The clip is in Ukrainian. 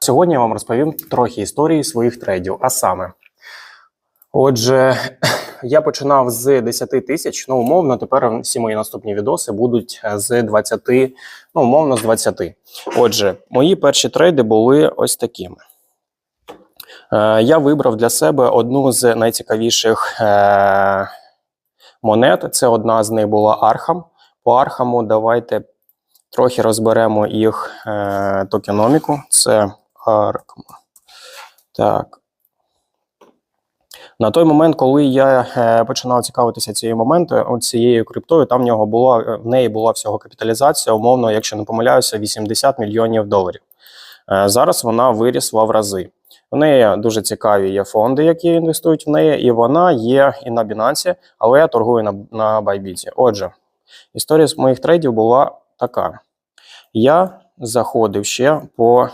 Сьогодні я вам розповім трохи історії своїх трейдів. А саме, отже, я починав з 10 тисяч. Ну, умовно, тепер всі мої наступні відоси будуть з 20, ну, умовно, з 20. Отже, мої перші трейди були ось такими. Е, Я вибрав для себе одну з найцікавіших е, монет. Це одна з них була Архам. По Архаму давайте трохи розберемо їх е, токеноміку. Це Архам. Так. На той момент, коли я е, починав цікавитися цією моментом, цією криптою, там в нього була в неї була всього капіталізація, умовно, якщо не помиляюся, 80 мільйонів доларів. Е, зараз вона вирісла в рази. В неї дуже цікаві є фонди, які інвестують в неї, і вона є і на Binance, але я торгую на, на Bybit. Отже, історія з моїх трейдів була така: я заходив ще по